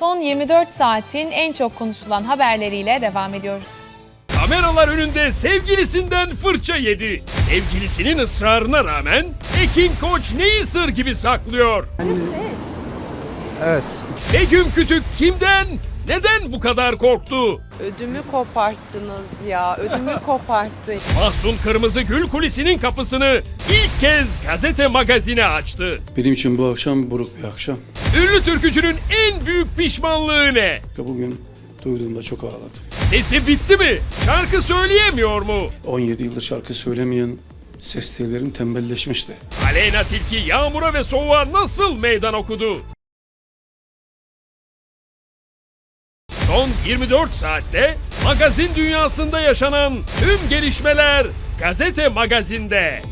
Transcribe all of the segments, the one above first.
Son 24 saatin en çok konuşulan haberleriyle devam ediyoruz. Kameralar önünde sevgilisinden fırça yedi. Sevgilisinin ısrarına rağmen Ekin Koç neyi sır gibi saklıyor? Evet. Begüm Kütük kimden? Neden bu kadar korktu? Ödümü koparttınız ya. Ödümü koparttı. Mahsun Kırmızı Gül kulisinin kapısını ilk kez gazete magazine açtı. Benim için bu akşam buruk bir akşam. Ünlü türkücünün en büyük pişmanlığı ne? Bugün duyduğumda çok ağladım. Sesi bitti mi? Şarkı söyleyemiyor mu? 17 yıldır şarkı söylemeyen ses tellerim tembelleşmişti. Aleyna Tilki yağmura ve soğuğa nasıl meydan okudu? Son 24 saatte magazin dünyasında yaşanan tüm gelişmeler gazete magazinde.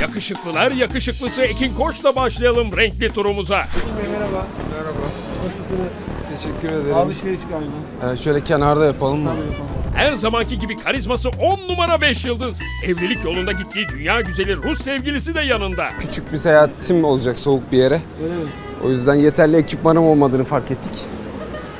Yakışıklılar yakışıklısı Ekin Koç'la başlayalım renkli turumuza. Merhaba. Merhaba. Nasılsınız? Teşekkür ederim. Alışveriş galiba. Ee, şöyle kenarda yapalım mı? Her zamanki gibi karizması 10 numara 5 yıldız. Evlilik yolunda gittiği dünya güzeli Rus sevgilisi de yanında. Küçük bir seyahatim olacak soğuk bir yere. Öyle mi? O yüzden yeterli ekipmanım olmadığını fark ettik.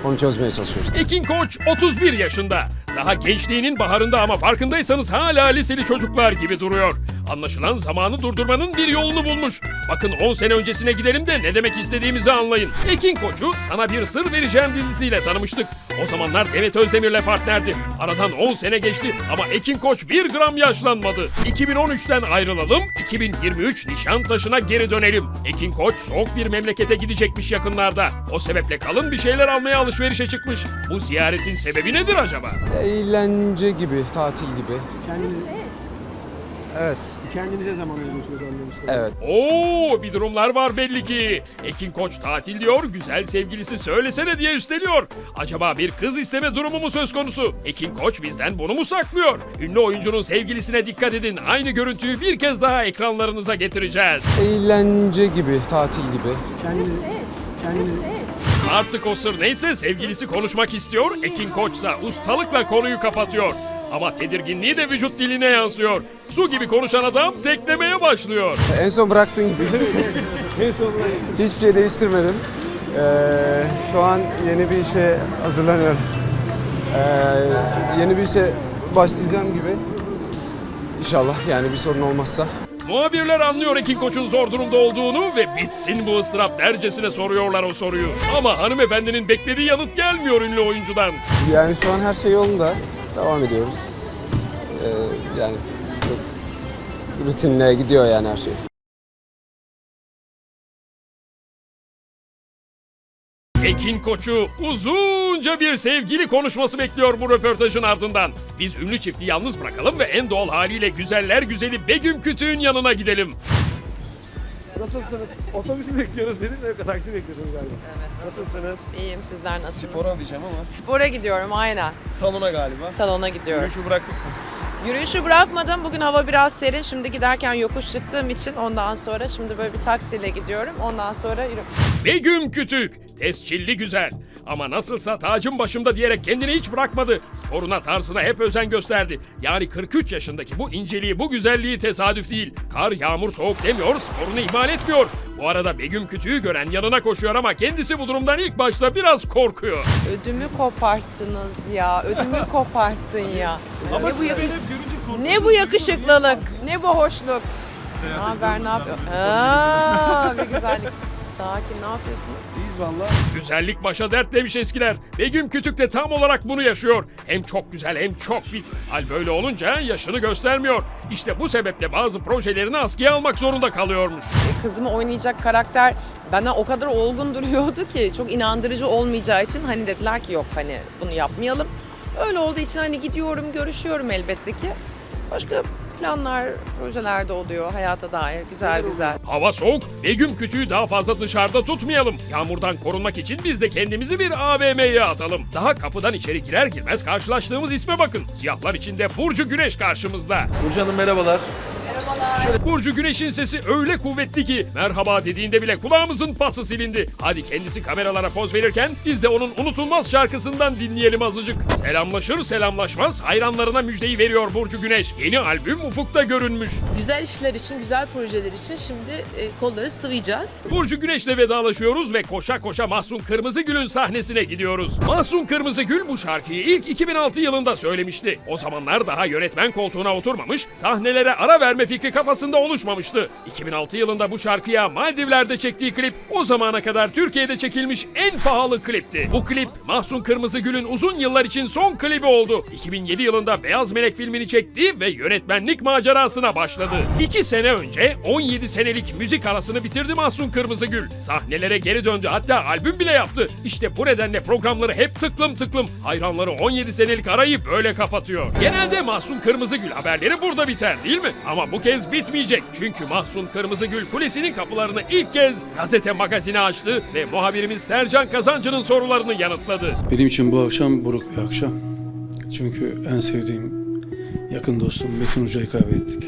Onu çözmeye çalışıyoruz. Ekin Koç 31 yaşında. Daha gençliğinin baharında ama farkındaysanız hala liseli çocuklar gibi duruyor. Anlaşılan zamanı durdurmanın bir yolunu bulmuş. Bakın 10 sene öncesine gidelim de ne demek istediğimizi anlayın. Ekin Koç'u Sana Bir Sır Vereceğim dizisiyle tanımıştık. O zamanlar Demet Özdemir'le partnerdi. Aradan 10 sene geçti ama Ekin Koç bir gram yaşlanmadı. 2013'ten ayrılalım, 2023 Nişantaşı'na geri dönelim. Ekin Koç soğuk bir memlekete gidecekmiş yakınlarda. O sebeple kalın bir şeyler almaya alışverişe çıkmış. Bu ziyaretin sebebi nedir acaba? Eğlence gibi, tatil gibi. Kendiniz, Evet. kendinize zaman ayırıyorsunuz anlamıştım. Evet. Oo bir durumlar var belli ki. Ekin Koç tatil diyor, güzel sevgilisi söylesene diye üsteliyor. Acaba bir kız isteme durumu mu söz konusu? Ekin Koç bizden bunu mu saklıyor? Ünlü oyuncunun sevgilisine dikkat edin. Aynı görüntüyü bir kez daha ekranlarınıza getireceğiz. Eğlence gibi, tatil gibi. Kendiniz, kendiniz, Artık o sır neyse sevgilisi konuşmak istiyor. Ekin Koçsa ustalıkla konuyu kapatıyor. Ama tedirginliği de vücut diline yansıyor. Su gibi konuşan adam teklemeye başlıyor. En son bıraktığın gibi. en sonunda Hiçbir şey değiştirmedim. Ee, şu an yeni bir işe hazırlanıyorum. Ee, yeni bir işe başlayacağım gibi. İnşallah yani bir sorun olmazsa. Muhabirler anlıyor Ekin Koç'un zor durumda olduğunu ve bitsin bu ıstırap dercesine soruyorlar o soruyu. Ama hanımefendinin beklediği yanıt gelmiyor ünlü oyuncudan. Yani şu an her şey yolunda. Devam ediyoruz. Ee, yani rutinle gidiyor yani her şey. Ekin Koç'u uzunca bir sevgili konuşması bekliyor bu röportajın ardından. Biz ünlü çifti yalnız bırakalım ve en doğal haliyle güzeller güzeli Begüm Kütük'ün yanına gidelim. Nasılsınız? Otobüs mü bekliyoruz dedin mi? Taksi bekliyorsunuz galiba. Evet. Nasılsınız? İyiyim sizler nasılsınız? Spora diyeceğim ama. Spora gidiyorum aynen. Salona galiba. Salona gidiyorum. Yürüyüşü bıraktık mı? Yürüyüşü bırakmadım. Bugün hava biraz serin. Şimdi giderken yokuş çıktığım için ondan sonra şimdi böyle bir taksiyle gidiyorum. Ondan sonra yürü. Begüm Kütük, tescilli güzel. Ama nasılsa tacım başımda diyerek kendini hiç bırakmadı. Sporuna tarzına hep özen gösterdi. Yani 43 yaşındaki bu inceliği, bu güzelliği tesadüf değil. Kar, yağmur, soğuk demiyor, sporunu ihmal etmiyor. Bu arada Begüm Kütük'ü gören yanına koşuyor ama kendisi bu durumdan ilk başta biraz korkuyor. Ödümü koparttınız ya. Ödümü koparttın ya. Ama siz yakış- ne bu yakışıklılık? Ne bu hoşluk? Ne haber ne yapıyor? Aa, bir güzellik. Sakin ne yapıyorsunuz? İyiyiz valla. Güzellik başa dert demiş eskiler. Begüm Kütük de tam olarak bunu yaşıyor. Hem çok güzel hem çok fit. Hal böyle olunca yaşını göstermiyor. İşte bu sebeple bazı projelerini askıya almak zorunda kalıyormuş. kızımı oynayacak karakter bana o kadar olgun duruyordu ki çok inandırıcı olmayacağı için hani dediler ki yok hani bunu yapmayalım. Öyle olduğu için hani gidiyorum görüşüyorum elbette ki. Başka planlar, projeler de oluyor hayata dair güzel güzel. Hava soğuk, Begüm Kütüğü daha fazla dışarıda tutmayalım. Yağmurdan korunmak için biz de kendimizi bir AVM'ye atalım. Daha kapıdan içeri girer girmez karşılaştığımız isme bakın. Siyahlar içinde Burcu Güneş karşımızda. Burcu Hanım merhabalar. Burcu Güneş'in sesi öyle kuvvetli ki merhaba dediğinde bile kulağımızın pası silindi. Hadi kendisi kameralara poz verirken biz de onun unutulmaz şarkısından dinleyelim azıcık. Selamlaşır selamlaşmaz hayranlarına müjdeyi veriyor Burcu Güneş. Yeni albüm ufukta görünmüş. güzel işler için, güzel projeler için şimdi e, kolları sıvayacağız. Burcu Güneş'le vedalaşıyoruz ve koşa koşa Mahsun Kırmızıgül'ün sahnesine gidiyoruz. Mahsun Kırmızıgül bu şarkıyı ilk 2006 yılında söylemişti. O zamanlar daha yönetmen koltuğuna oturmamış, sahnelere ara verme fikri kafasında oluşmamıştı. 2006 yılında bu şarkıya Maldivler'de çektiği klip o zamana kadar Türkiye'de çekilmiş en pahalı klipti. Bu klip Mahsun Kırmızıgül'ün uzun yıllar için son klibi oldu. 2007 yılında Beyaz Melek filmini çekti ve yönetmenlik macerasına başladı. 2 sene önce 17 senelik müzik arasını bitirdi Mahsun Kırmızıgül. Sahnelere geri döndü hatta albüm bile yaptı. İşte bu nedenle programları hep tıklım tıklım. Hayranları 17 senelik arayı böyle kapatıyor. Genelde Mahsun Kırmızıgül haberleri burada biter değil mi? Ama bu kez bitmeyecek. Çünkü Mahsun Kırmızıgül kulesinin kapılarını ilk kez gazete magazine açtı ve muhabirimiz Sercan Kazancı'nın sorularını yanıtladı. Benim için bu akşam buruk bir akşam. Çünkü en sevdiğim yakın dostum Metin Uca'yı kaybettik.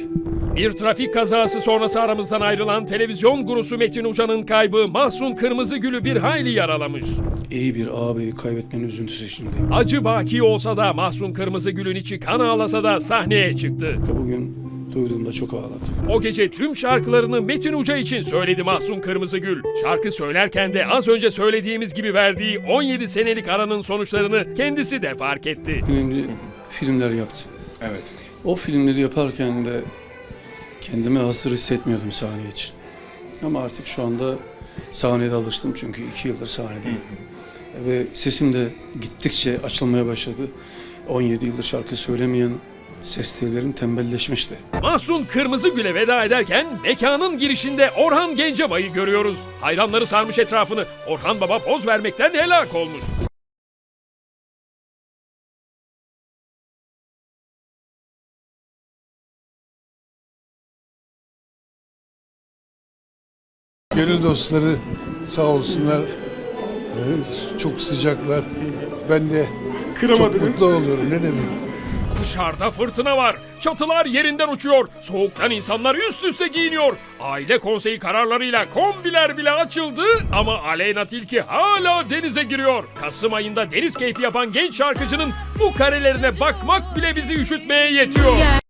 Bir trafik kazası sonrası aramızdan ayrılan televizyon gurusu Metin Uca'nın kaybı Mahsun Kırmızıgül'ü bir hayli yaralamış. İyi bir ağabeyi kaybetmenin üzüntüsü içindeyim. Acı baki olsa da Mahsun Kırmızıgül'ün içi kan ağlasa da sahneye çıktı. Bugün duyduğumda çok ağladım. O gece tüm şarkılarını Metin Uca için söyledi Mahsun Kırmızıgül. Şarkı söylerken de az önce söylediğimiz gibi verdiği 17 senelik aranın sonuçlarını kendisi de fark etti. Önemli filmler yaptı. Evet. O filmleri yaparken de kendimi hazır hissetmiyordum sahne için. Ama artık şu anda sahnede alıştım çünkü iki yıldır sahnedeyim. Ve sesim de gittikçe açılmaya başladı. 17 yıldır şarkı söylemeyen ses tellerim tembelleşmişti. Mahsun Kırmızıgül'e veda ederken mekanın girişinde Orhan Gencebay'ı görüyoruz. Hayranları sarmış etrafını. Orhan Baba poz vermekten helak olmuş. Gönül dostları sağ olsunlar. Ee, Çok sıcaklar. Ben de çok Kıramadınız. mutlu oluyorum. Ne demek? Dışarıda fırtına var. Çatılar yerinden uçuyor. Soğuktan insanlar üst üste giyiniyor. Aile konseyi kararlarıyla kombiler bile açıldı ama Aleyna Tilki hala denize giriyor. Kasım ayında deniz keyfi yapan genç şarkıcının bu karelerine bakmak bile bizi üşütmeye yetiyor.